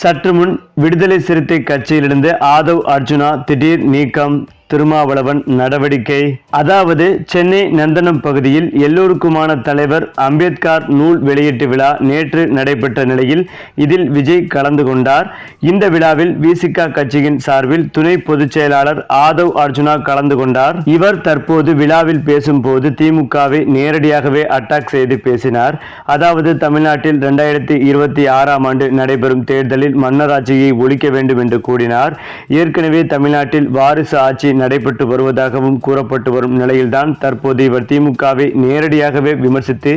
சற்று முன் விடுதலை சிறுத்தை கட்சியிலிருந்து ஆதவ் அர்ஜுனா திடீர் நீக்கம். திருமாவளவன் நடவடிக்கை. அதாவது சென்னை நந்தனம் பகுதியில் எல்லோருக்குமான தலைவர் அம்பேத்கர் நூல் வெளியீட்டு விழா நேற்று நடைபெற்ற நிலையில் இதில் விஜய் கலந்து கொண்டார். இந்த விழாவில் விசிக கட்சியின் சார்பில் துணை பொதுச் செயலாளர் ஆதவ் அர்ஜுனா கலந்து கொண்டார். இவர் தற்போது விழாவில் பேசும்போது திமுகவை நேரடியாகவே அட்டாக் செய்து பேசினார். அதாவது தமிழ்நாட்டில் இரண்டாயிரத்தி இருபத்தி ஆறாம் ஆண்டு நடைபெறும் தேர்தலில் மன்னராட்சியை ஒழிக்க வேண்டும் என்று கூறினார். ஏற்கனவே தமிழ்நாட்டில் வாரிசு ஆட்சி நடைபெற்று வருவதாகவும் கூறப்பட்டு வரும் நிலையில்தான் தற்போது இவர் திமுகவை நேரடியாகவே விமர்சித்து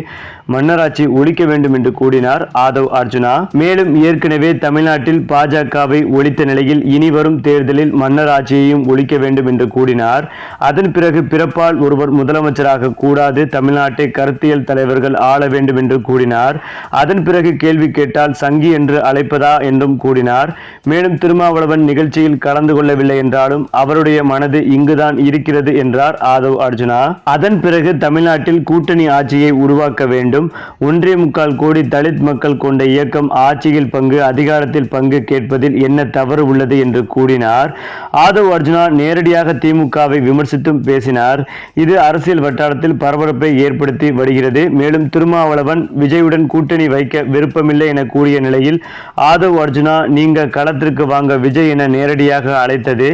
மன்னராட்சி ஒழிக்க வேண்டும் என்று கூறினார் ஆதவ் அர்ஜுனா. மேலும் ஏற்கனவே தமிழ்நாட்டில் பாஜகவை ஒழித்த நிலையில் இனி வரும் தேர்தலில் மன்னராட்சியையும் ஒழிக்க வேண்டும் என்று கூறினார். அதன் பிறகு பிறப்பால் ஒருவர் முதலமைச்சராக கூடாது தமிழ்நாட்டை கருத்தியல் தலைவர்கள் ஆள வேண்டும் என்று கூறினார். அதன் பிறகு கேள்வி கேட்டால் சங்கி என்று அழைப்பதா என்றும் கூறினார். மேலும் திருமாவளவன் நிகழ்ச்சியில் கலந்து கொள்ளவில்லை என்றாலும் அவருடைய மனதில் மனது இங்குதான் இருக்கிறது என்றார் ஆதவ் அர்ஜுனா. அதன் பிறகு தமிழ்நாட்டில் கூட்டணி ஆட்சியை உருவாக்க வேண்டும். ஒன்றே முக்கால் கோடி தலித் மக்கள் கொண்ட இயக்கம் ஆட்சியில் பங்கு அதிகாரத்தில் பங்கு கேட்பதில் என்ன தவறு உள்ளது என்று கூறினார். ஆதவ் அர்ஜுனா நேரடியாக திமுகவை விமர்சித்தும் பேசினார். இது அரசியல் வட்டாரத்தில் பரபரப்பை ஏற்படுத்தி வருகிறது. மேலும் திருமாவளவன் விஜயுடன் கூட்டணி வைக்க விருப்பமில்லை என கூறிய நிலையில் ஆதவ் அர்ஜுனா நீங்க களத்திற்கு வாங்க விஜய் என நேரடியாக அழைத்தது.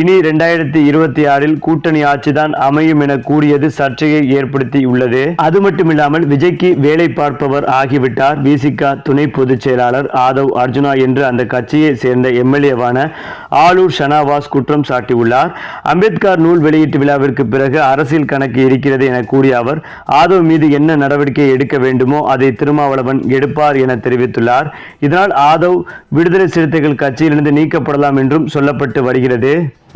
இனி இரண்டாயிரத்தி இருபத்தி ஆறில் கூட்டணி ஆட்சிதான் அமையும் என கூறியது சர்ச்சையை ஏற்படுத்தி உள்ளது அது மட்டுமில்லாமல் விஜய்க்கு வேலை பார்ப்பவர் ஆகிவிட்டார். விசிக துணை பொதுச் செயலாளர் ஆதவ் அர்ஜுனா என்று அந்த கட்சியை சேர்ந்த எம்எல்ஏவான ஆலூர் ஷனாவாஸ் குற்றம் சாட்டியுள்ளார். அம்பேத்கர் நூல் வெளியீட்டு விழாவிற்கு பிறகு அரசியல் கணக்கு இருக்கிறது என கூறிய அவர் ஆதவ் மீது என்ன நடவடிக்கை எடுக்க வேண்டுமோ அதை திருமாவளவன் எடுப்பார் என தெரிவித்துள்ளார். இதனால் ஆதவ் விடுதலை சிறுத்தைகள் கட்சியிலிருந்து நீக்கப்படலாம் என்றும் சொல்லப்பட்டு வருகிறது.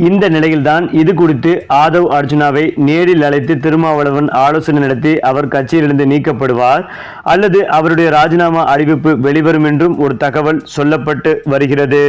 இந்த நிலையில்தான் இது குறித்து ஆதவ் அர்ஜுனாவை நேரில் அழைத்து திருமாவளவன் ஆலோசனை நடத்தி அவர் கட்சியிலிருந்து நீக்கப்படுவார் அல்லது அவருடைய ராஜினாமா அறிவிப்பு வெளிவரும் என்றும் ஒரு தகவல் சொல்லப்பட்டு வருகிறது.